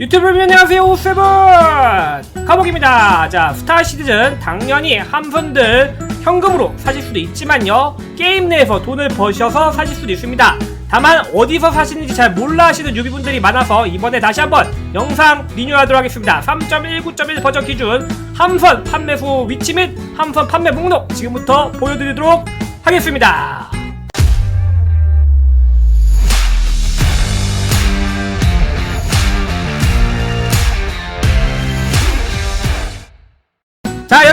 유튜브 안녕하세요. 세븐! 카복입니다. 자 스타 시티즌 당연히 한 분들 현금으로 사실 수도 있지만요. 게임 내에서 돈을 버셔서 사실 수도 있습니다. 다만 어디서 사시는지 잘 몰라 하시는 유비분들이 많아서 이번에 다시 한번 영상 리뉴하도록 하겠습니다. 3.19.1 버전 기준 함선 판매소 위치 및 함선 판매 목록 지금부터 보여드리도록 하겠습니다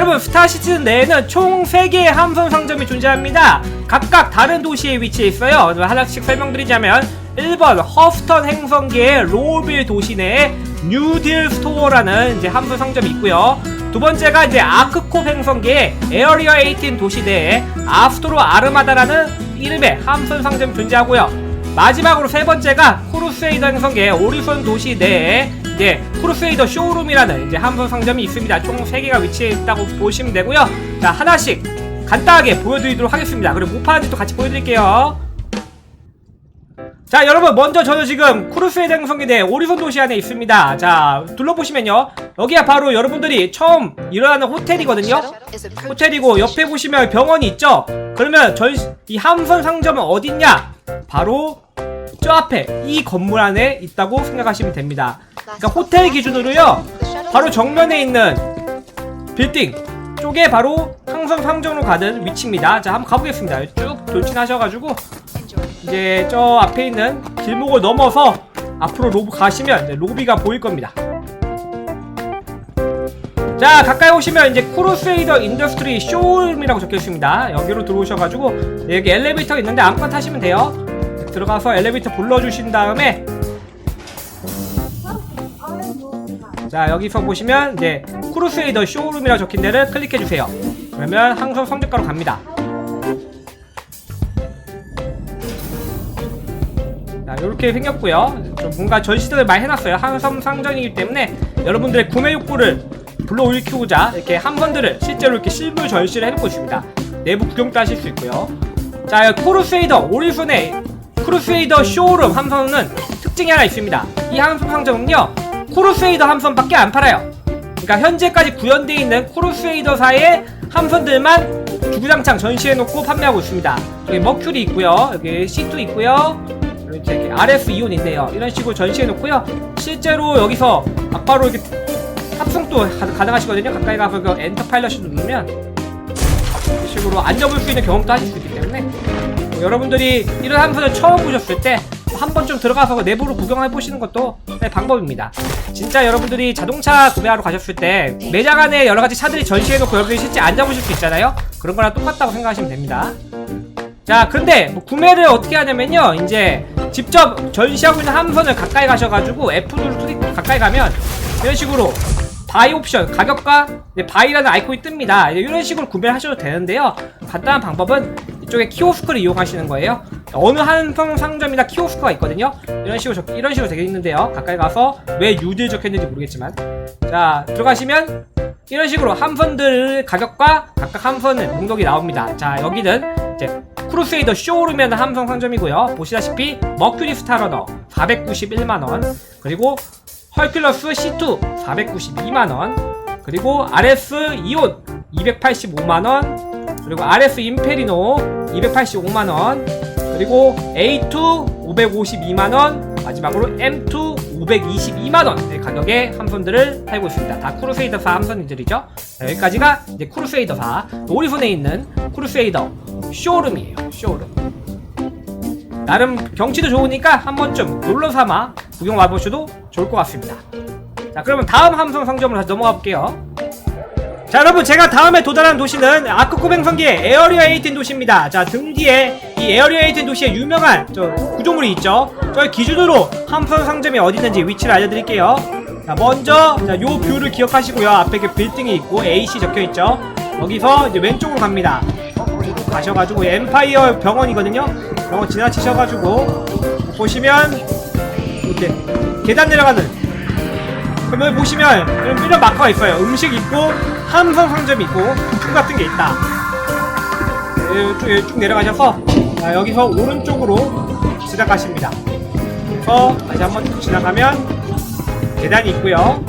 여러분 스타 시즌 내에는 총 3개의 함선 상점이 존재합니다. 각각 다른 도시에 위치해 있어요. 하나씩 설명드리자면 1번 허스턴 행성계의 로빌 도시 내에 뉴딜 스토어라는 이제 함선 상점이 있고요. 두 번째가 이제 아크콥 행성계의 에어리어 18 도시 내에 아스토로 아르마다라는 이름의 함선 상점이 존재하고요. 마지막으로 세 번째가 크루세이더 행성계 오리손 도시 내에 이제 크루세이더 쇼룸이라는 이제 함선 상점이 있습니다. 총 3개가 위치해 있다고 보시면 되고요. 자, 하나씩 간단하게 보여드리도록 하겠습니다. 그리고 못 파는지도 같이 보여드릴게요. 자, 여러분 먼저 저는 지금 행성계 내 오리손 도시 안에 있습니다. 자, 둘러보시면요. 여기가 바로 여러분들이 처음 일어나는 호텔이거든요. 호텔이고 옆에 보시면 병원이 있죠? 그러면 전, 이 함선 상점은 어딨냐? 바로 저 앞에 이 건물 안에 있다고 생각하시면 됩니다. 그러니까 호텔 기준으로요. 바로 정면에 있는 빌딩 쪽에 바로 항선 상점으로 가는 위치입니다. 자, 한번 가보겠습니다. 쭉 돌진하셔가지고 이제 저 앞에 있는 길목을 넘어서 앞으로 로비 가시면 이제 로비가 보일 겁니다. 자 가까이 오시면 이제 크루세이더 인더스트리 쇼룸이라고 적혀 있습니다. 여기로 들어오셔가지고 여기 엘리베이터가 있는데 아무거나 타시면 돼요. 들어가서 엘리베이터 불러주신 다음에 자 여기서 보시면 이제 크루세이더 쇼룸이라고 적힌 데를 클릭해 주세요. 그러면 항선 성적가로 갑니다. 자 이렇게 생겼고요. 좀 뭔가 전시들을 많이 해놨어요. 항섬 상점이기 때문에 여러분들의 구매 욕구를 불러일으키고자 이렇게 함선들을 실제로 이렇게 실물 전시를 해놓고 있습니다. 내부 구경도 하실 수 있고요. 자 크루세이더 오리손의 크루세이더 쇼룸 함선은 특징이 하나 있습니다. 이 함선 상점은요 크루세이더 함선밖에 안 팔아요. 그러니까 현재까지 구현되어 있는 크루세이더사의 함선들만 주구장창 전시해놓고 판매하고 있습니다. 여기 머큐리 있고요. 여기 C2 있고요. 이렇게, 이렇게 RF 이온인데요. 이런 식으로 전시해놓고요. 실제로 여기서 막바로 이렇게 탑승도 가- 가능하시거든요. 가까이 가서 그 엔터 파일럿을 누르면 이런 식으로 앉아볼 수 있는 경험도 하실 수 있기 때문에 뭐 여러분들이 이런 함선을 처음 보셨을 때 한번좀 들어가서 내부로 구경해 보시는 것도 네, 방법입니다. 진짜 여러분들이 자동차 구매하러 가셨을 때 매장 안에 여러 가지 차들이 전시해놓고 여러분들이 실제 앉아보실 수 있잖아요. 그런 거랑 똑같다고 생각하시면 됩니다. 자, 근데 뭐 구매를 어떻게 하냐면요. 이제 직접 전시하고 있는 함선을 가까이 가셔가지고 F 누르 클릭 가까이 가면 이런 식으로 바이 옵션 가격과 바이라는 아이콘이 뜹니다. 이런 식으로 구매를 하셔도 되는데요. 간단한 방법은 이쪽에 키오스크를 이용하시는 거예요. 어느 한성 상점이나 키오스크가 있거든요. 이런 식으로 적, 이런 식으로 되어 있는데요. 가까이 가서 왜 유딜 적혀 있는지 모르겠지만 자 들어가시면 이런 식으로 함선들 가격과 각각 함선의 목록이 나옵니다. 자 여기는 이제 크루세이더 쇼룸이라는 함성 상점이고요. 보시다시피 머큐리 스타러너 491만원 그리고 헐큘러스 C2 492만원 그리고 RS 이온 285만원 그리고 RS 임페리노 285만원 그리고 A2 552만원 마지막으로 M2 522만원 가격의 함선들을 팔고 있습니다 다 크루세이더사 함선들이죠 자, 여기까지가 이제 크루세이더사 오리손에 있는 크루세이더 쇼룸이에요 쇼룸 나름 경치도 좋으니까 한 번쯤 놀러 삼아 구경 와보셔도 좋을 것 같습니다. 자, 그러면 다음 함성 상점으로 다시 넘어가 볼게요. 자, 여러분, 제가 다음에 도달한 도시는 아크코 행성기의 에어리어 18 도시입니다. 자, 등 뒤에 이 에어리어 18 도시의 유명한 저 구조물이 있죠. 저희 기준으로 함성 상점이 어디 있는지 위치를 알려드릴게요. 자, 먼저 자, 요 뷰를 기억하시고요. 앞에 그 빌딩이 있고 AC 적혀 있죠. 여기서 이제 왼쪽으로 갑니다. 가셔가지고 엠파이어 병원이거든요. 병원 지나치셔가지고 보시면 이렇게 계단 내려가는 그러면 보시면 이런 마커가 있어요. 음식 있고 함선 상점 있고 부품 같은 게 있다. 예, 쭉, 예, 쭉 내려가셔서 자, 여기서 오른쪽으로 지나가십니다. 그래서 다시 한번 쭉 지나가면 계단이 있고요.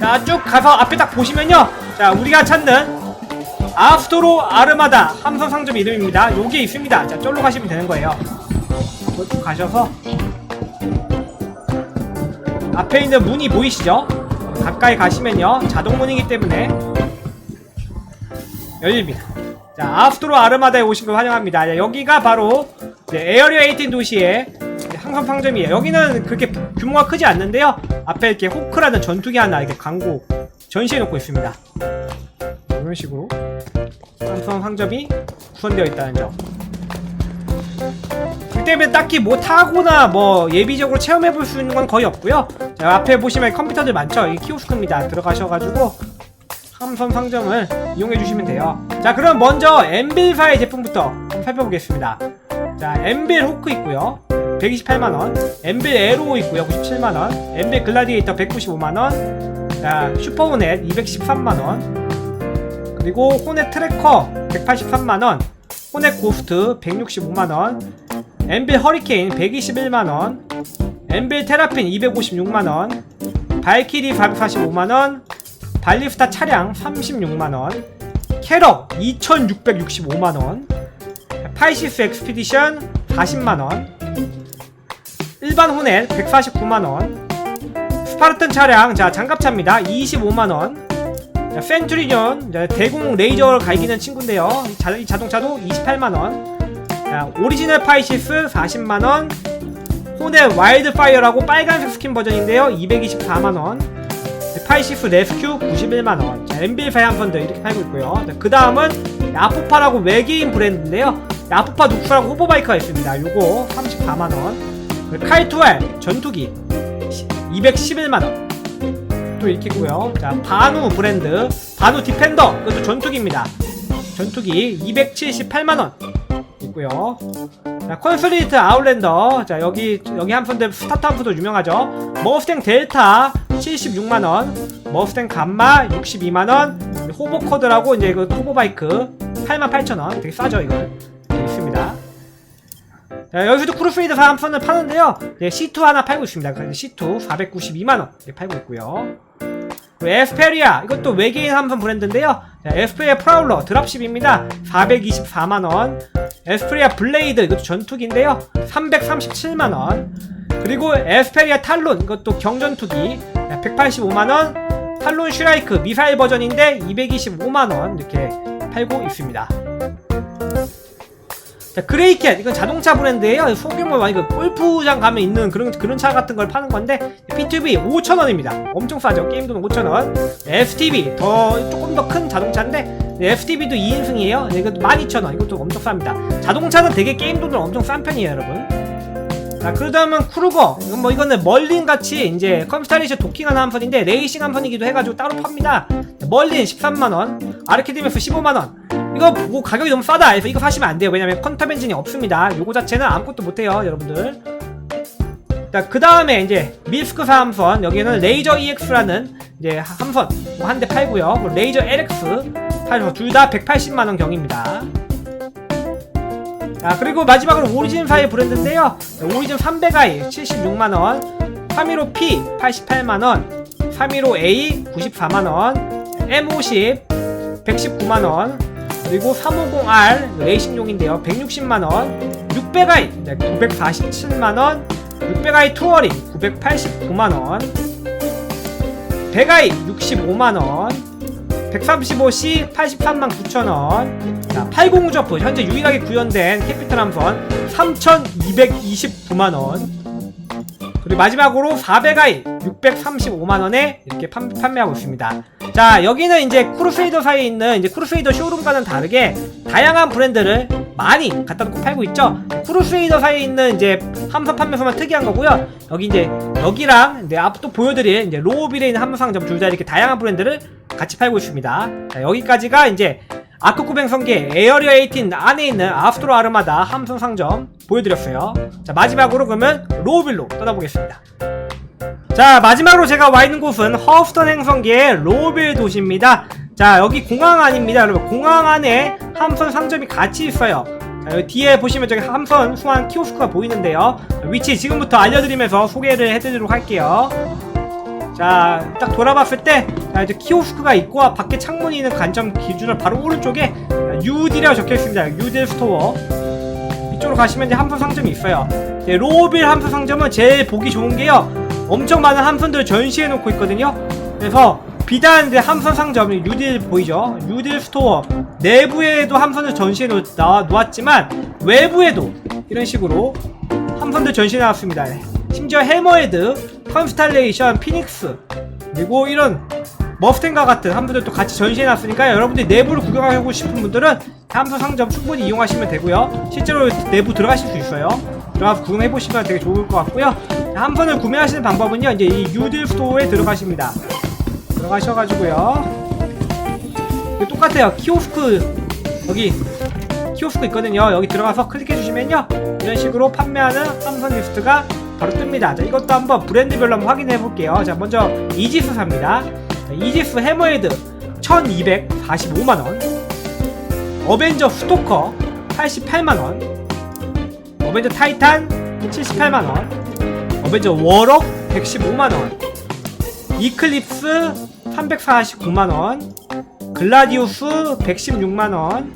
자, 쭉 가서 앞에 딱 보시면요. 자, 우리가 찾는 아프토로 아르마다 함선 상점 이름입니다. 요게 있습니다. 자, 쫄로 가시면 되는 거예요. 쭉 가셔서 앞에 있는 문이 보이시죠? 가까이 가시면요. 자동 문이기 때문에 열립니다. 자, 아프토로 아르마다에 오신 걸 환영합니다. 자, 여기가 바로 에어리어 18 도시의 항선 상점이에요. 여기는 그렇게 규모가 크지 않는데요. 앞에 이렇게 호크라는 전투기 하나 이렇게 광고 전시해 놓고 있습니다. 이런 식으로 항선 상점이 구성되어 있다는 점. 그 때문에 딱히 뭐 타거나 뭐 예비적으로 체험해 볼 수 있는 건 거의 없고요. 자, 앞에 보시면 컴퓨터들 많죠. 이 키오스크입니다. 들어가셔가지고 함선 상점을 이용해 주시면 돼요. 자, 그럼 먼저 엠빌파의 제품부터 살펴보겠습니다. 자, 엠빌 호크 있고요. 128만원, 엠빌 에로 있고요. 97만원, 엠빌 글라디에이터 195만원, 자, 슈퍼호넷 213만원, 그리고 호넷 트래커 183만원, 호넷 고스트 165만원, 엠빌 허리케인 121만원, 엠빌 테라핀 256만원, 발키리 445만원, 발리스타 차량 36만원, 캐럿 2665만원, 파이시스 엑스피디션 40만원, 일반 호넷 149만원, 스파르탄 차량, 자, 장갑차입니다. 25만원, 자, 센츄리온, 자, 대공 레이저 갈기는 친구인데요. 이 자동차도 28만원, 자, 오리지널 파이시스 40만원, 호넷 와일드파이어라고 빨간색 스킨 버전인데요. 224만원, 파이시프 레스큐 91만원. 자, 엠빌파이 한 펀드 이렇게 팔고 있고요. 그 다음은 아포파라고 외계인 브랜드인데요. 아포파 누쿠라고 호버바이크가 있습니다. 요거 34만원. 카이투알 전투기 211만원. 또 이렇게 있고요. 자 바누 브랜드 바누 디펜더. 이것도 전투기입니다. 전투기 278만원 있고요 자, 콘솔리트 아울랜더. 자, 여기, 여기 한 푼데 스타트 한 푼도 유명하죠. 머스탱 델타 76만원. 머스탱 감마 62만원. 호버코드라고 이제 그 호버바이크 88,000원. 되게 싸죠. 네, 있습니다. 자, 여기서도 크루페이드 한 푼을 파는데요. 네, C2 하나 팔고 있습니다. 그래서 C2 492만원. 이렇게 팔고 있고요. 그리고 에스페리아 이것도 외계인 함선 브랜드인데요 자, 에스페리아 프라울러 드랍십입니다 424만원 에스페리아 블레이드 이것도 전투기인데요. 337만원. 그리고 에스페리아 탈론 이것도 경전투기. 185만원. 탈론 슈라이크 미사일 버전인데 225만원 이렇게 팔고 있습니다 자, 그레이캣 이건 자동차 브랜드예요. 소규모 많이 그 골프장 가면 있는 그런 그런 차 같은 걸 파는 건데 P2B 5,000원입니다. 엄청 싸죠. 게임 돈 5,000원. FTV 더 조금 더 큰 자동차인데 네, FTV도 2인승이에요. 네, 이것도 12,000원. 이것도 엄청 쌉니다. 자동차는 되게 게임 돈은 엄청 싼 편이에요, 여러분. 자, 그러다면 크루거. 이건 뭐 이거는 멀린 같이 이제 컴스타리시 도킹하는 한 펀인데 레이싱 한 펀이기도 해가지고 따로 팝니다. 멀린 13만원, 아르케디메스 15만원. 이거 뭐 가격이 너무 싸다 해서 이거 사시면 안 돼요. 왜냐면 컨탑 엔진이 없습니다. 요거 자체는 아무것도 못해요, 여러분들. 자, 그 다음에 이제 미스크사 함선 여기는 레이저 EX라는 이제 함선 뭐 한 대 팔고요. 레이저 LX 팔고 둘다 180만 원 경입니다. 자, 그리고 마지막으로 오리진사의 브랜드인데요. 오리진 300i 76만 원, 315 P 88만 원, 315 A 94만 원, M50 119만 원, 그리고 350R 레이싱용인데요. 160만원 600i 947만원 600i 투어링 989만원 100i 65만원 135C 83만 9천원. 자, 80 저프 현재 유일하게 구현된 캐피탈 함선 3229만원. 그리고 마지막으로 400i 635만원에 이렇게 판, 판매하고 있습니다 자 여기는 이제 크루세이더 사이에 있는 이제 크루세이더 쇼룸과는 다르게 다양한 브랜드를 많이 갖다 놓고 팔고 있죠. 크루세이더 사이에 있는 이제 함선 판매소만 특이한 거고요. 여기 이제 여기랑 이제 앞또 보여드릴 이제 로우빌에 있는 함선 상점 둘 다 이렇게 다양한 브랜드를 같이 팔고 있습니다. 자 여기까지가 이제 아크쿠뱅 성계 에어리어 18 안에 있는 아프트로 아르마다 함선 상점 보여드렸어요. 자 마지막으로 그러면 로우빌로 떠나보겠습니다 자 마지막으로 제가 와 있는 곳은 허스턴 행성계의 로빌 도시입니다 자 여기 공항 안입니다 여러분 공항 안에 함선 상점이 같이 있어요 자, 여기 뒤에 보시면 저기 함선 수환 키오스크가 보이는데요. 위치 지금부터 알려드리면서 소개를 해드리도록 할게요. 자, 딱 돌아봤을 때, 자, 이제 키오스크가 있고, 밖에 창문이 있는 관점 기준으로 바로 오른쪽에 유딜이라고 적혀 있습니다. 유딜 스토어. 이쪽으로 가시면 이제 함선 상점이 있어요. 이제 로빌 함선 상점은 제일 보기 좋은 게요. 엄청 많은 함선들을 전시해 놓고 있거든요. 그래서 비단 이제 함선 상점 유딜 보이죠? 유딜 스토어 내부에도 함선을 전시해 놓았지만 외부에도 이런 식으로 함선들 전시해 놨습니다. 심지어 해머헤드, 컨스탈레이션, 피닉스 그리고 이런 머스탱과 같은 함선들도 같이 전시해 놨으니까 여러분들이 내부를 구경하고 싶은 분들은 함선 상점 충분히 이용하시면 되고요. 실제로 내부 들어가실 수 있어요. 들어가서 구경해 보시면 되게 좋을 것 같고요. 함선을 구매하시는 방법은요. 이제 이 유딜 스토어에 들어가십니다. 들어가셔가지고요. 똑같아요. 키오스크 여기 키오스크 있거든요. 여기 들어가서 클릭해 주시면요. 이런 식으로 판매하는 함선 리스트가 바로 뜹니다. 자, 이것도 한번 브랜드별로 한번 확인해 볼게요. 자, 먼저 이지스 삽니다. 자, 이지스 해머헤드 1245만원. 어벤져 스토커 88만원. 어벤져 타이탄 78만원. 어벤져 워럭 115만원. 이클립스 349만원. 글라디우스 116만원.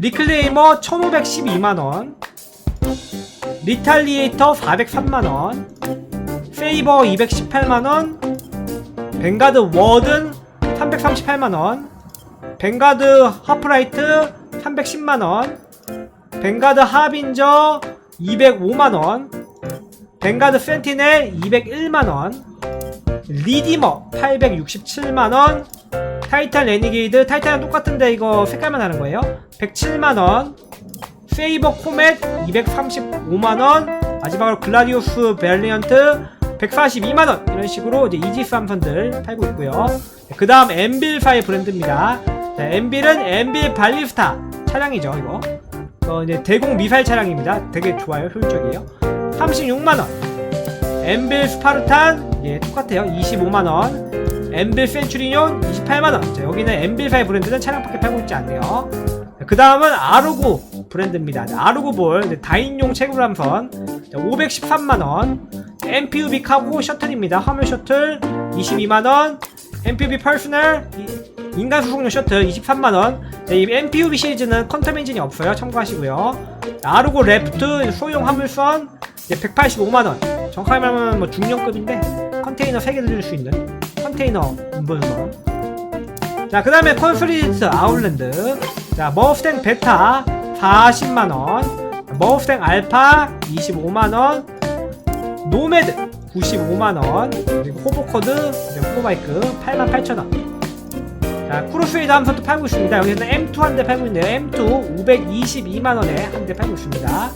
리클레이머 1512만원. 리탈리에이터 403만원. 세이버 218만원. 뱅가드 워든 338만원. 뱅가드 하프라이트 310만원. 뱅가드 하빈저 205만원. 뱅가드 센티넬 201만원. 리디머 867만원. 타이탄 레니게이드 타이탄은 똑같은데 이거 색깔만 다른 거예요 107만원 세이버 코멧 235만원 마지막으로 글라디오스 벨리언트 142만원 이런 식으로 이제 이지스 함선들 팔고 있고요 그 다음 엠빌사의 브랜드입니다 자, 엠빌은 엠빌 발리스타 차량이죠 이거 어, 이제 대공 미사일 차량입니다. 되게 좋아요 효율적이에요. 36만원. 엠빌 스파르탄 예 똑같아요. 25만원. 엠빌 센츄리온 28만원. 자, 여기는 엠빌사의 브랜드는 차량밖에 팔고 있지 않네요. 그 다음은 아르고 브랜드입니다. 아르고 볼. 다인용 채굴함선 513만원. MPUB 카고 셔틀입니다. 화물 셔틀 22만원. MPUB 퍼스널 인간 수송용 셔틀 23만원 이 MPUB 시리즈는 컨텀 엔진이 없어요. 참고하시고요. 아르고 레프트 소형 화물선 185만원. 정확하게 말하면 뭐 중량급인데 컨테이너 3개 들릴 수 있는 컨테이너 운반선. 자 그 다음에 콘솔리트 아울랜드. 자 머스탱 베타 40만원. 머스탱 알파 25만원. 노매드 95만원. 그리고 호버코드 호버바이크 88,000원 자 크로스웨이드 함선도 팔고 있습니다. 여기는 M2 한 대 팔고 있는데요 M2 522만원에 한 대 팔고 있습니다.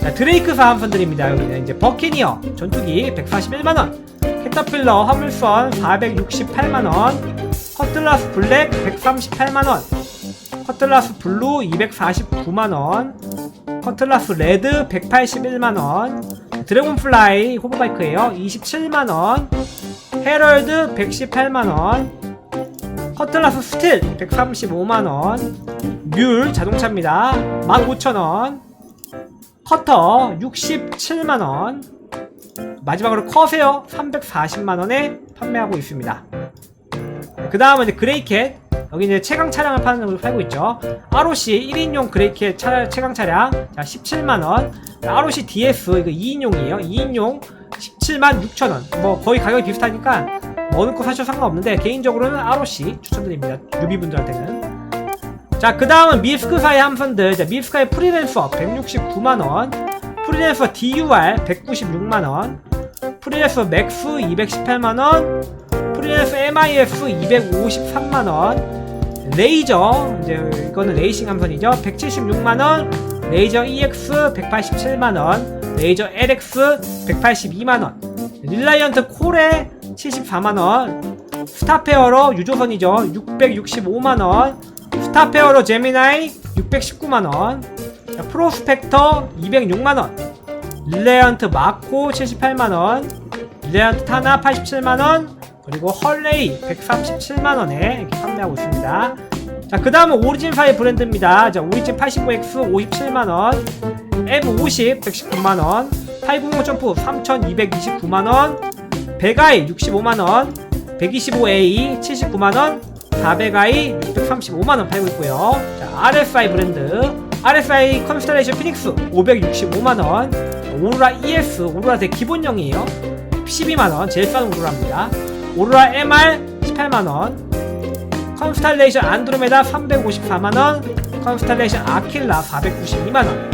자 드레이크사 함선들입니다. 여기는 이제 버키니어 전투기 141만원 캐터필러 화물선 468만원 커틀라스 블랙 138만원 커틀라스 블루 249만원 커틀라스 레드 181만원 드래곤플라이 호버바이크에요. 27만원 헤럴드 118만원 커틀라스 스틸 135만원. 뮬 자동차입니다. 15,000원. 커터 67만원. 마지막으로 커세어 340만원에 판매하고 있습니다. 그 다음은 그레이캣. 여기 이제 최강 차량을 파는 걸로 팔고 있죠. ROC 1인용 그레이캣 차, 최강 차량. 자 17만원. ROC DS 이거 2인용이에요. 2인용 17만 6천원. 뭐 거의 가격이 비슷하니까 뭐 어느 거 사셔도 상관없는데 개인적으로는 ROC 추천드립니다. 뉴비분들한테는. 자 그 다음은 미스크사의 함선들. 자, 미스크의 프리랜서 169만원. 프리랜서 DUR 196만원. 프리랜서 맥스 218만원. 프리랜서 MIF 253만원. 레이저 이제 이거는 레이싱 함선이죠. 176만원. 레이저 EX 187만원. 레이저 LX 182만원. 릴라이언트 콜에 74만원. 스타페어러 유조선이죠. 665만원. 스타페어러 제미나이 619만원. 프로스펙터 206만원. 릴레언트 마코 78만원. 릴레언트 타나 87만원. 그리고 헐레이 137만원에 이렇게 판매하고 있습니다. 자, 그 다음은 오리진 파이 브랜드입니다. 자, 오리진 85X 57만원, M50 119만원, 890 점프 3229만원, 베가이 65만원, 125A 79만원, 400i 635만원 팔고 있고요. 자, RSI 브랜드, RSI 컨스텔레이션 피닉스 565만원, 오로라 ES, 오로라 대 기본형이에요. 12만원, 제일 싼 오로라입니다. 오로라 MR 18만원, 컨스탈레이션 안드로메다 354만원 컨스탈레이션 아킬라 492만원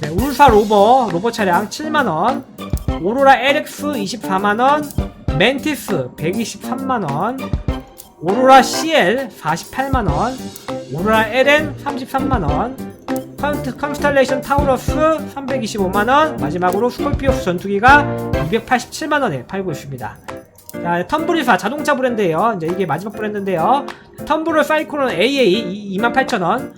네, 울파 로버 로버 차량 7만원 오로라 LX 24만원 멘티스 123만원 오로라 CL 48만원 오로라 LN 33만원 컨트, 컨스탈레이션 타우러스 325만원 마지막으로 스콜피오스 전투기가 287만원에 팔고 있습니다 자, 텀블리사 자동차 브랜드예요. 이제 이게 마지막 브랜드인데요. 텀블러 사이클론 AA 28,000원.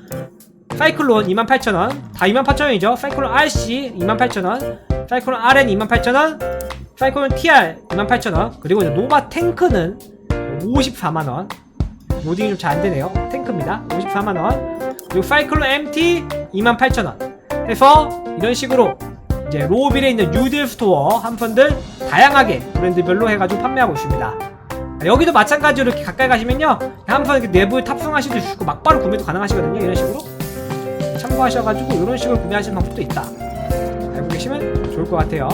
사이클론 28,000원. 다 28,000원이죠. 사이클론 RC 28,000원. 사이클론 RN 28,000원. 사이클론 TR 28,000원. 그리고 이제 노바 탱크는 54만원. 모딩이 좀 잘 안되네요. 탱크입니다. 54만원. 그리고 사이클론 MT 28,000원. 해서 이런 식으로 이제 로우빌에 있는 뉴딜 스토어 한편들 다양하게 브랜드별로 해가지고 판매하고 있습니다. 여기도 마찬가지로 이렇게 가까이 가시면요 이렇게 내부에 탑승하실 수 있고 막바로 구매도 가능하시거든요 이런 식으로 참고하셔가지고 이런 식으로 구매하시는 방법도 있다. 알고 계시면 좋을 것 같아요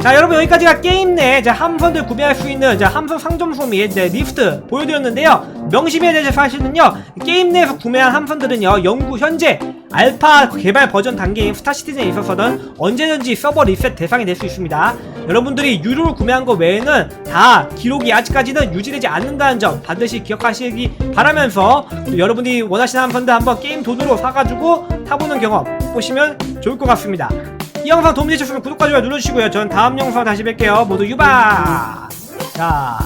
자 여러분 여기까지가 게임 내 이제 함선들 구매할 수 있는 이제 함선 상점소 및 이제 리스트 보여드렸는데요. 명심해야 될 사실은요 게임 내에서 구매한 함선들은요 연구 현재 알파 개발 버전 단계인 스타시티즌에 있어서는 언제든지 서버 리셋 대상이 될 수 있습니다. 여러분들이 유료로 구매한 거 외에는 다 기록이 아직까지는 유지되지 않는다는 점 반드시 기억하시기 바라면서 또 여러분이 원하시는 함선들 한번 게임 돈으로 사가지고 타보는 경험 보시면 좋을 것 같습니다 이 영상 도움이 되셨으면 구독과 좋아요 눌러주시고요. 전 다음 영상 다시 뵐게요. 모두 유바! 자,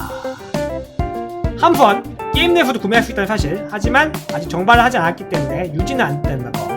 한번 게임 내에서도 구매할 수 있다는 사실. 하지만 아직 정발을 하지 않았기 때문에 유지는 안 된다는 거.